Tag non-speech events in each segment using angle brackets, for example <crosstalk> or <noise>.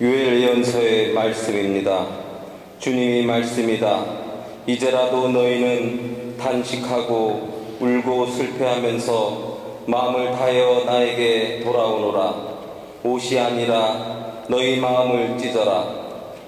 유엘 예언서의 말씀입니다. 주님이 말씀이다. 이제라도 너희는 단식하고 울고 슬퍼하면서 마음을 다하여 나에게 돌아오노라. 옷이 아니라 너희 마음을 찢어라.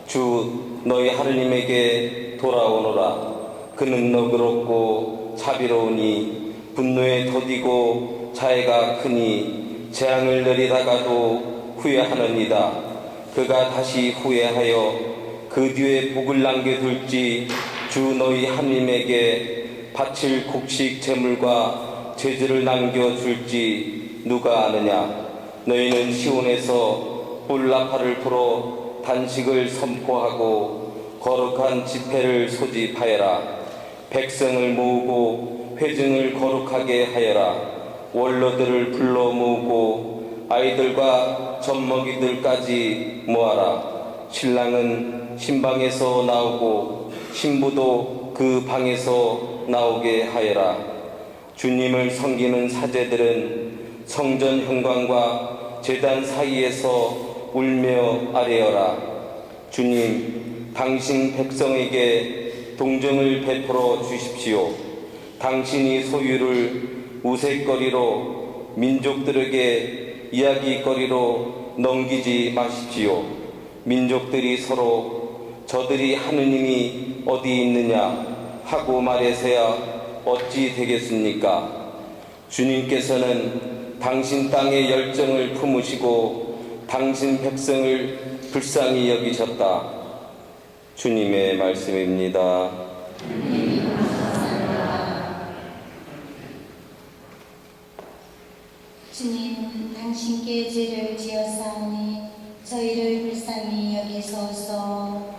주 너희 하느님에게 돌아오노라. 그는 너그럽고 자비로우니 분노에 더디고 자애가 크니 재앙을 내리다가도 후회하느니다. 그가 다시 후회하여 그 뒤에 복을 남겨둘지 주 너희 하나님에게 바칠 곡식 제물과 제주를 남겨줄지 누가 아느냐? 너희는 시온에서 뿔나파를 풀어 단식을 선포하고 거룩한 집회를 소집하여라. 백성을 모으고 회중을 거룩하게 하여라. 원로들을 불러 모으고 아이들과 젖먹이들까지 모아라. 신랑은 신방에서 나오고 신부도 그 방에서 나오게 하여라. 주님을 섬기는 사제들은 성전 현관과 제단 사이에서 울며 아뢰어라. 주님 당신 백성에게 동정을 베풀어 주십시오. 당신이 소유를 우색거리로 민족들에게 이야기거리로 넘기지 마십시오. 민족들이 서로 저들이 하느님이 어디 있느냐 하고 말해서야 어찌 되겠습니까? 주님께서는 당신 땅의 열정을 품으시고 당신 백성을 불쌍히 여기셨다. 주님의 말씀입니다. 주님, 당신께 죄를 지었사오니 저희를 불쌍히 여기소서.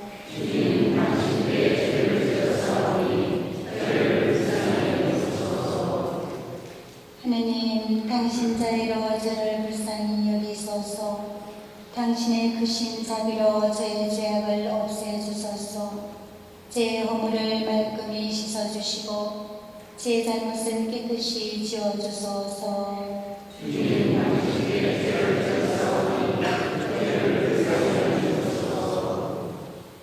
하느님, 당신 자애로 저를 불쌍히 여기소서. 당신의 크신 자비로 저의 죄악을 없애주소서. 제 허물을 말끔히 씻어주시고 제 잘못은 깨끗이 지워주소서.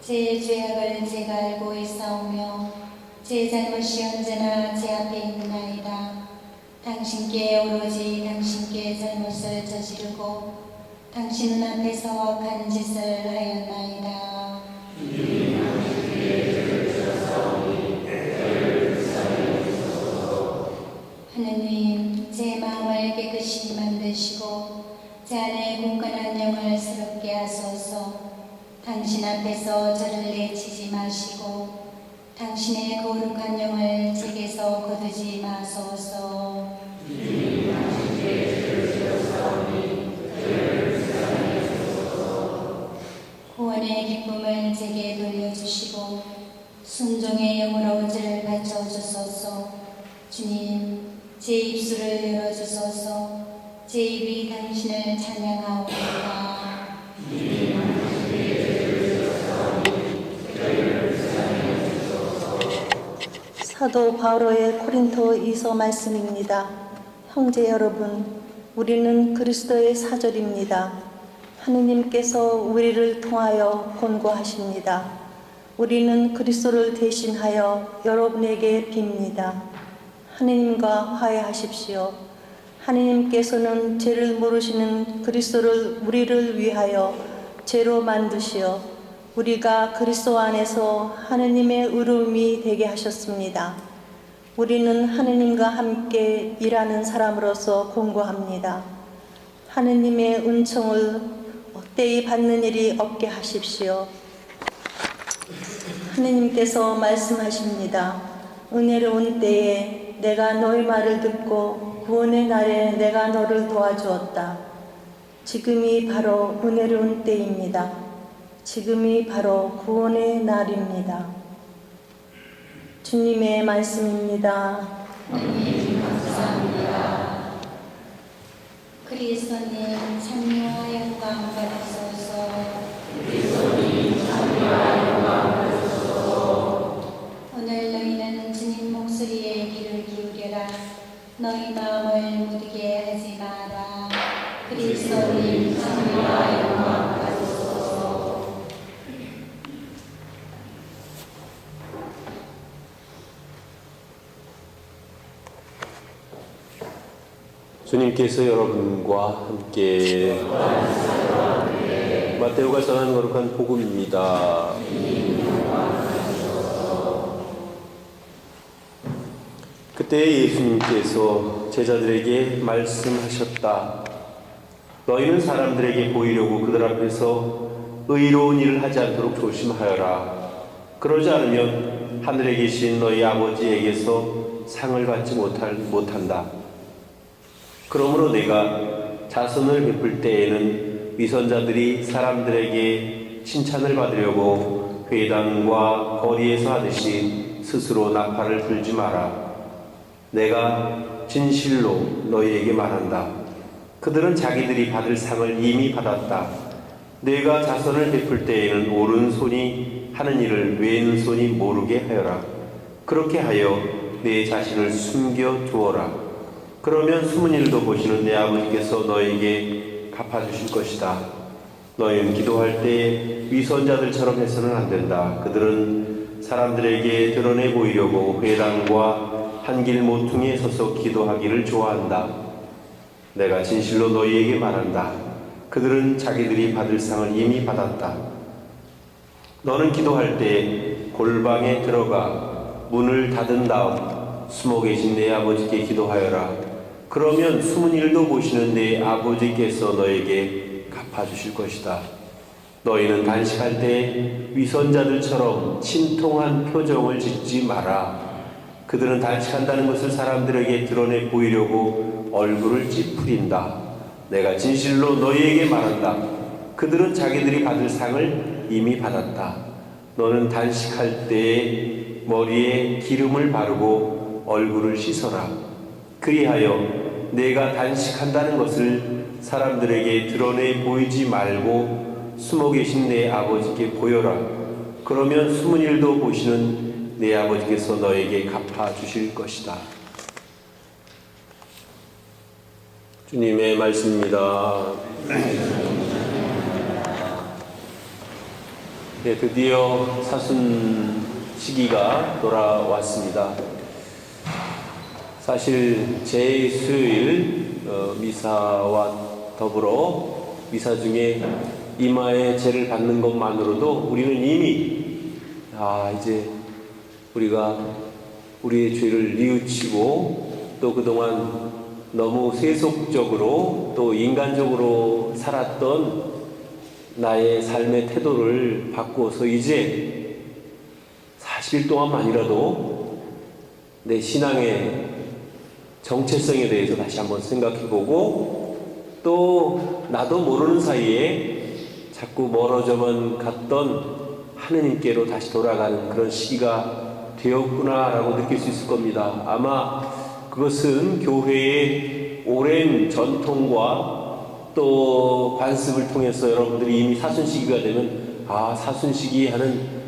제 죄악을 제가 알고 있사오며 제 잘못이 언제나 제 앞에 있나이다. 당신께 오로지 당신께 잘못을 저지르고 당신 앞에서 악한 짓을 하였나이다. 저를 받쳐주소서. 주님, 제 입술을 열어주소서. 제 입이 당신을 찬양하오리다. 사도 바오로의 코린토 이서 말씀입니다. 형제 여러분, 우리는 그리스도의 사절입니다. 하느님께서 우리를 통하여 권고하십니다. 우리는 그리스도를 대신하여 여러분에게 빕니다. 하느님과 화해하십시오. 하느님께서는 죄를 모르시는 그리스도를 우리를 위하여 죄로 만드시어 우리가 그리스도 안에서 하느님의 의로움이 되게 하셨습니다. 우리는 하느님과 함께 일하는 사람으로서 공고합니다. 하느님의 은총을 헛되이 받는 일이 없게 하십시오. 하느님께서 말씀하십니다. 은혜로운 때에 내가 너의 말을 듣고 구원의 날에 내가 너를 도와주었다. 지금이 바로 은혜로운 때입니다. 지금이 바로 구원의 날입니다. 주님의 말씀입니다. 그리스도님 찬미와 영광 너희 마음을 무리게 하지 마라. 그리스도님 성리와 영광 받으소서. 주님께서 여러분과 함께 마태오가 전한 거룩한 복음입니다. 그때 예수님께서 제자들에게 말씀하셨다. 너희는 사람들에게 보이려고 그들 앞에서 의로운 일을 하지 않도록 조심하여라. 그러지 않으면 하늘에 계신 너희 아버지에게서 상을 받지 못할, 못한다. 그러므로 내가 자선을 베풀 때에는 위선자들이 사람들에게 칭찬을 받으려고 회당과 거리에서 하듯이 스스로 나팔을 불지 마라. 내가 진실로 너희에게 말한다. 그들은 자기들이 받을 상을 이미 받았다. 내가 자선을 베풀 때에는 오른손이 하는 일을 왼손이 모르게 하여라. 그렇게 하여 내 자신을 숨겨 두어라. 그러면 숨은 일도 보시는 내 아버지께서 너에게 갚아주실 것이다. 너희는 기도할 때 위선자들처럼 해서는 안 된다. 그들은 사람들에게 드러내 보이려고 회당과 한 길 모퉁이에 서서 기도하기를 좋아한다. 내가 진실로 너희에게 말한다. 그들은 자기들이 받을 상을 이미 받았다. 너는 기도할 때 골방에 들어가 문을 닫은 다음 숨어 계신 내 아버지께 기도하여라. 그러면 숨은 일도 보시는 내 아버지께서 너에게 갚아주실 것이다. 너희는 단식할 때 위선자들처럼 침통한 표정을 짓지 마라. 그들은 단식한다는 것을 사람들에게 드러내 보이려고 얼굴을 찌푸린다. 내가 진실로 너희에게 말한다. 그들은 자기들이 받을 상을 이미 받았다. 너는 단식할 때 머리에 기름을 바르고 얼굴을 씻어라. 그리하여 내가 단식한다는 것을 사람들에게 드러내 보이지 말고 숨어 계신 내 아버지께 보여라. 그러면 숨은 일도 보시는 내 아버지께서 너에게 갚아 주실 것이다. 주님의 말씀입니다. 네, 드디어 사순 시기가 돌아왔습니다. 사실 제 수요일 어, 미사와 더불어 미사 중에 이마에 죄를 받는 것만으로도 우리는 이미 아 이제 우리가 우리의 죄를 뉘우치고 또 그동안 너무 세속적으로 또 인간적으로 살았던 나의 삶의 태도를 바꾸어서 이제 40일 동안만이라도 내 신앙의 정체성에 대해서 다시 한번 생각해 보고 또 나도 모르는 사이에 자꾸 멀어져만 갔던 하느님께로 다시 돌아가는 그런 시기가 되었구나라고 느낄 수 있을 겁니다. 아마 그것은 교회의 오랜 전통과 또 관습을 통해서 여러분들이 이미 사순시기가 되면 아 사순시기 하는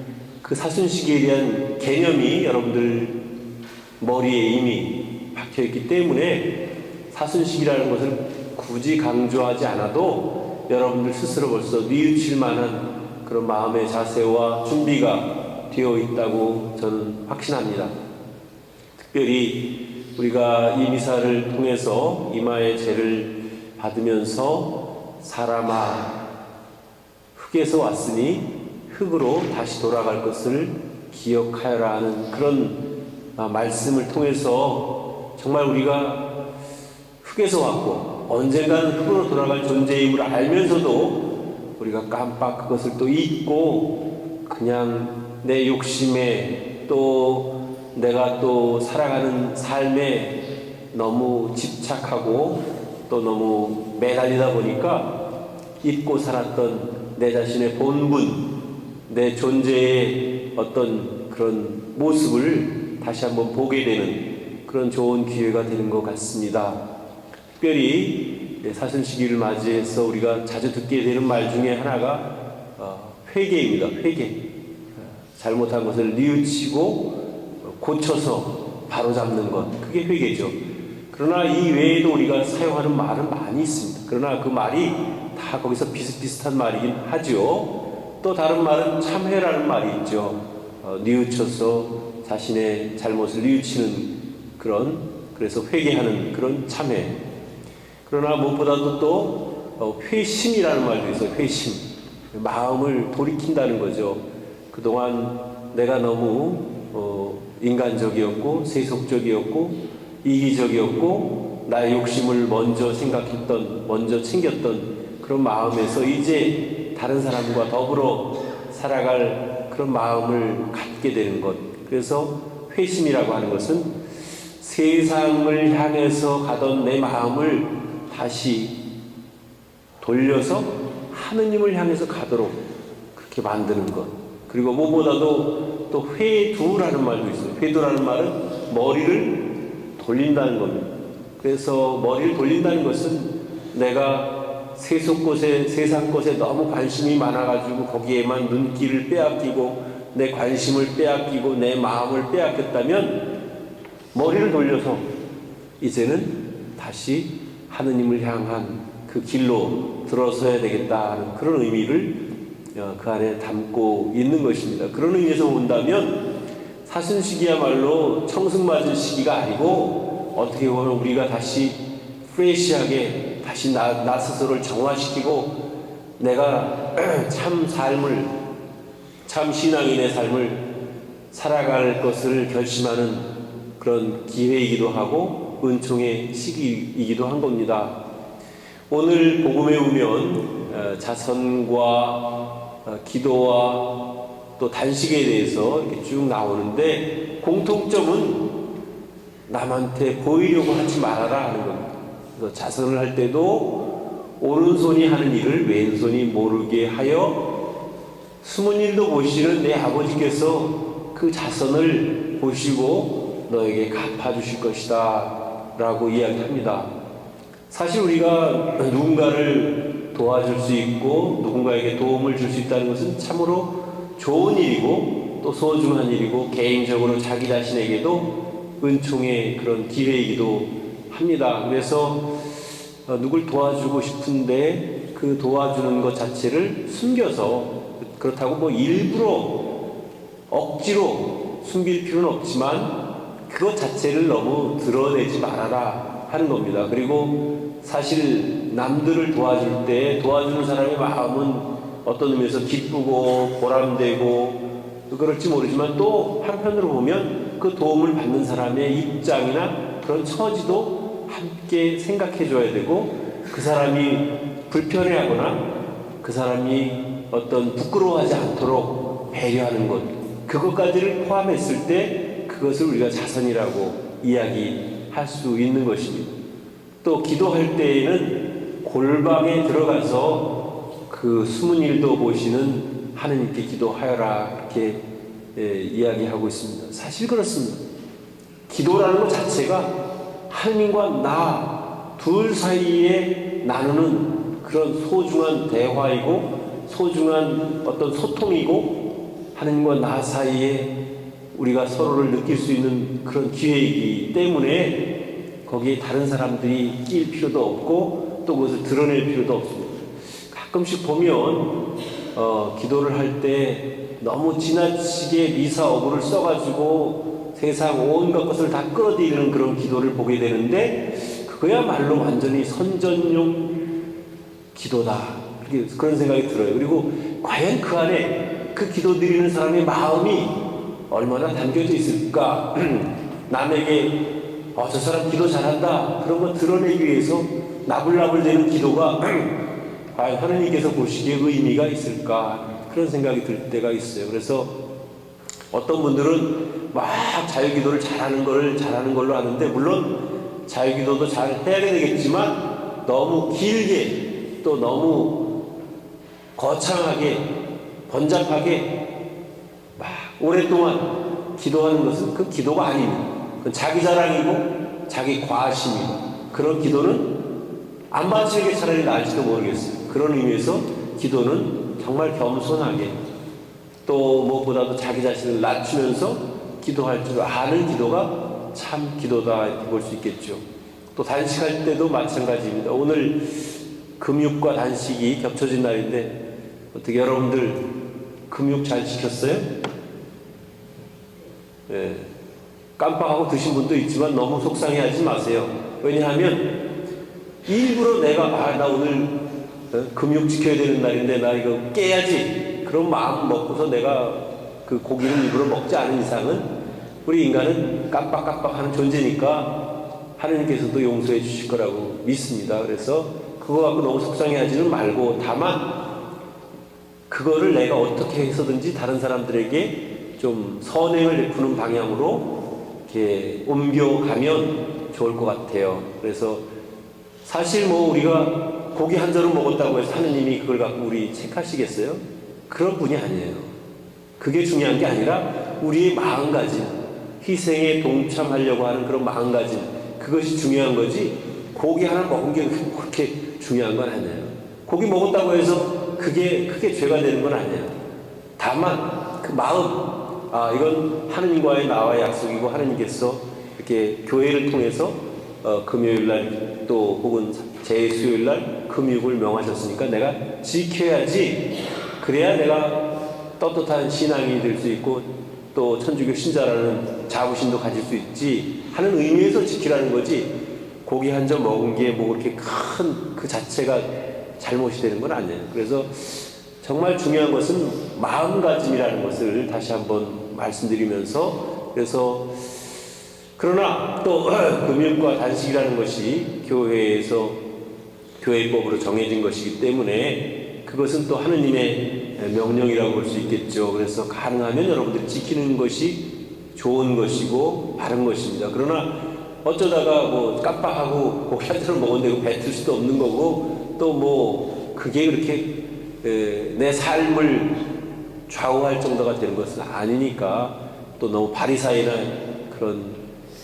그 사순시기에 대한 개념이 여러분들 머리에 이미 박혀 있기 때문에 사순시기라는 것을 굳이 강조하지 않아도 여러분들 스스로 벌써 뉘우칠 만한 그런 마음의 자세와 준비가 되어 있다고 저는 확신합니다. 특별히 우리가 이 미사를 통해서 이마의 죄를 받으면서 사람아 흙에서 왔으니 흙으로 다시 돌아갈 것을 기억하여라 하는 그런 아, 말씀을 통해서 정말 우리가 흙에서 왔고 언젠가는 흙으로 돌아갈 존재임을 알면서도 우리가 깜빡 그것을 또 잊고 그냥 내 욕심에 또 내가 또 살아가는 삶에 너무 집착하고 또 너무 매달리다 보니까 잊고 살았던 내 자신의 본분, 내 존재의 어떤 그런 모습을 다시 한번 보게 되는 그런 좋은 기회가 되는 것 같습니다. 특별히 사순 시기를 맞이해서 우리가 자주 듣게 되는 말 중에 하나가 어, 회개입니다. 회개. 어, 잘못한 것을 뉘우치고 고쳐서 바로잡는 것. 그게 회개죠. 그러나 이 외에도 우리가 사용하는 말은 많이 있습니다. 그러나 그 말이 다 거기서 비슷비슷한 말이긴 하죠. 또 다른 말은 참회라는 말이 있죠. 어, 뉘우쳐서 자신의 잘못을 뉘우치는 그런 그래서 회개하는 그런 참회. 그러나 무엇보다도 또 어, 회심이라는 말도 있어요. 회심. 마음을 돌이킨다는 거죠. 그동안 내가 너무 어, 인간적이었고 세속적이었고 이기적이었고 나의 욕심을 먼저 생각했던 먼저 챙겼던 그런 마음에서 이제 다른 사람과 더불어 살아갈 그런 마음을 갖게 되는 것. 그래서 회심이라고 하는 것은 세상을 향해서 가던 내 마음을 다시 돌려서 하느님을 향해서 가도록 그렇게 만드는 것. 그리고 무엇보다도 또 회두라는 말도 있어요. 회두라는 말은 머리를 돌린다는 겁니다. 그래서 머리를 돌린다는 것은 내가 세속 곳에 세상 것에 너무 관심이 많아가지고 거기에만 눈길을 빼앗기고 내 관심을 빼앗기고 내 마음을 빼앗겼다면 머리를 돌려서 이제는 다시 하느님을 향한 그 길로 들어서야 되겠다는 그런 의미를 어, 그 안에 담고 있는 것입니다. 그런 의미에서 본다면 사순 시기야말로 청승 맞은 시기가 아니고 어떻게 보면 우리가 다시 프레시하게 다시 나, 나 스스로를 정화시키고 내가 <clears throat> 참 삶을 참 신앙인의 삶을 살아갈 것을 결심하는 그런 기회이기도 하고 은총의 시기이기도 한 겁니다. 오늘 복음에 오면 어, 자선과 어, 기도와 또 단식에 대해서 이렇게 쭉 나오는데 공통점은 남한테 보이려고 하지 말아라 하는 겁니다. 그래서 자선을 할 때도 오른손이 하는 일을 왼손이 모르게 하여 숨은 일도 보시는 내 아버지께서 그 자선을 보시고 너에게 갚아주실 것이다 라고 이야기합니다. 사실 우리가 누군가를 도와줄 수 있고 누군가에게 도움을 줄 수 있다는 것은 참으로 좋은 일이고 또 소중한 일이고 개인적으로 자기 자신에게도 은총의 그런 기회이기도 합니다. 그래서 어, 누굴 도와주고 싶은데 그 도와주는 것 자체를 숨겨서 그렇다고 뭐 일부러 억지로 숨길 필요는 없지만 그것 자체를 너무 드러내지 말아라 하는 겁니다. 그리고 사실 남들을 도와줄 때 도와주는 사람의 마음은 어떤 의미에서 기쁘고 보람되고 그럴지 모르지만 또 한편으로 보면 그 도움을 받는 사람의 입장이나 그런 처지도 함께 생각해 줘야 되고 그 사람이 불편해하거나 그 사람이 어떤 부끄러워하지 않도록 배려하는 것 그것까지를 포함했을 때 그것을 우리가 자선이라고 이야기할 수 있는 것입니다. 또 기도할 때에는 골방에 들어가서 그 숨은 일도 보시는 하느님께 기도하여라 이렇게 예, 이야기하고 있습니다. 사실 그렇습니다. 기도라는 것 자체가 하느님과 나 둘 사이에 나누는 그런 소중한 대화이고 소중한 어떤 소통이고 하느님과 나 사이에 우리가 서로를 느낄 수 있는 그런 기회이기 때문에 거기에 다른 사람들이 끼일 필요도 없고 또 그것을 드러낼 필요도 없습니다. 가끔씩 보면 어, 기도를 할 때 너무 지나치게 미사 어구를 써가지고 세상 온갖 것을 다 끌어들이는 그런 기도를 보게 되는데 그거야말로 완전히 선전용 기도다. 그런 생각이 들어요. 그리고 과연 그 안에 그 기도 드리는 사람의 마음이 얼마나 담겨져 있을까? <clears throat> 남에게 어, 저 사람 기도 잘한다. 그런 거 드러내기 위해서 나불나불대는 기도가 <clears throat> 과연 하나님께서 보시기에 의미가 있을까? 그런 생각이 들 때가 있어요. 그래서 어떤 분들은 막 자유기도를 잘하는 거를 잘하는 걸로 아는데 물론 자유기도도 잘 해야 되겠지만 너무 길게 또 너무 거창하게 번잡하게 막 오랫동안 기도하는 것은 그 기도가 아닙니다. 그건 자기 자랑이고 자기 과심이고 그런 기도는 안 받치는 게 차라리 나을지도 모르겠어요. 그런 의미에서 기도는 정말 겸손하게 또 무엇보다도 자기 자신을 낮추면서 기도할 줄 아는 기도가 참 기도다 이렇게 볼 수 있겠죠. 또 단식할 때도 마찬가지입니다. 오늘 금육과 단식이 겹쳐진 날인데 어떻게 여러분들 금육 잘 지켰어요? 예. 깜빡하고 드신 분도 있지만 너무 속상해 하지 마세요. 왜냐하면 일부러 내가 아 나 오늘 어, 금욕 지켜야 되는 날인데 나 이거 깨야지 그런 마음 먹고서 내가 그 고기를 일부러 먹지 않은 이상은 우리 인간은 깜빡깜빡 하는 존재니까 하나님께서도 용서해 주실 거라고 믿습니다. 그래서 그거 갖고 너무 속상해 하지는 말고 다만 그거를 내가 어떻게 해서든지 다른 사람들에게 좀 선행을 베푸는 방향으로 이렇게 옮겨가면 좋을 것 같아요. 그래서 사실 뭐 우리가 고기 한 절을 먹었다고 해서 하느님이 그걸 갖고 우리 책하시겠어요? 그런 분이 아니에요. 그게 중요한 게 아니라 우리의 마음가짐, 희생에 동참하려고 하는 그런 마음가짐, 그것이 중요한 거지, 고기 하나 먹은 게 그렇게 중요한 건 아니에요. 고기 먹었다고 해서 그게 크게 죄가 되는 건 아니에요. 다만 그 마음, 아, 이건 하느님과의 나와의 약속이고 하느님께서 이렇게 교회를 통해서 어, 금요일 날 또 혹은 제수요일 날 금육을 명하셨으니까 내가 지켜야지. 그래야 내가 떳떳한 신앙이 될 수 있고 또 천주교 신자라는 자부심도 가질 수 있지 하는 의미에서 지키라는 거지 고기 한 점 먹은 게 뭐 그렇게 큰 그 자체가 잘못이 되는 건 아니에요. 그래서 정말 중요한 것은 마음가짐이라는 것을 다시 한번 말씀드리면서 그래서 그러나 또 <clears throat> 금융과 단식이라는 것이 교회에서 교회법으로 정해진 것이기 때문에 그것은 또 하느님의 명령이라고 볼 수 있겠죠. 그래서 가능하면 여러분들이 지키는 것이 좋은 것이고 바른 것입니다. 그러나 어쩌다가 뭐 깜빡하고 고기 한 잔을 먹었는데 뱉을 수도 없는 거고 또 뭐 그게 그렇게 에, 내 삶을 좌우할 정도가 되는 것은 아니니까 또 너무 바리사이나 그런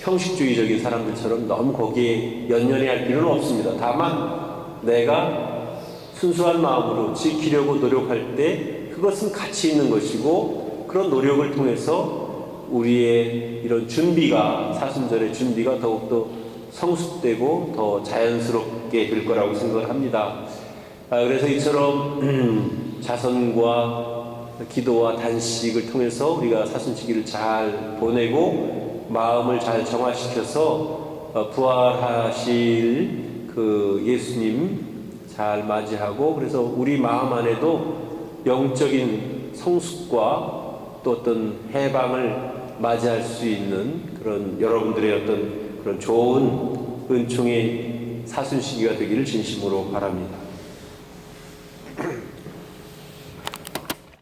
형식주의적인 사람들처럼 너무 거기에 연연해 할 필요는 없습니다. 다만 내가 순수한 마음으로 지키려고 노력할 때 그것은 가치 있는 것이고 그런 노력을 통해서 우리의 이런 준비가 사순절의 준비가 더욱더 성숙되고 더 자연스럽게 될 거라고 생각을 합니다. 아, 그래서 이처럼 음, <clears throat> 자선과 기도와 단식을 통해서 우리가 사순치기를 잘 보내고 마음을 잘 정화시켜서 어, 부활하실 그 예수님 잘 맞이하고 그래서 우리 마음 안에도 영적인 성숙과 또 어떤 해방을 맞이할 수 있는 그런 여러분들의 어떤 그런 좋은 은총의 사순 시기가 되기를 진심으로 바랍니다.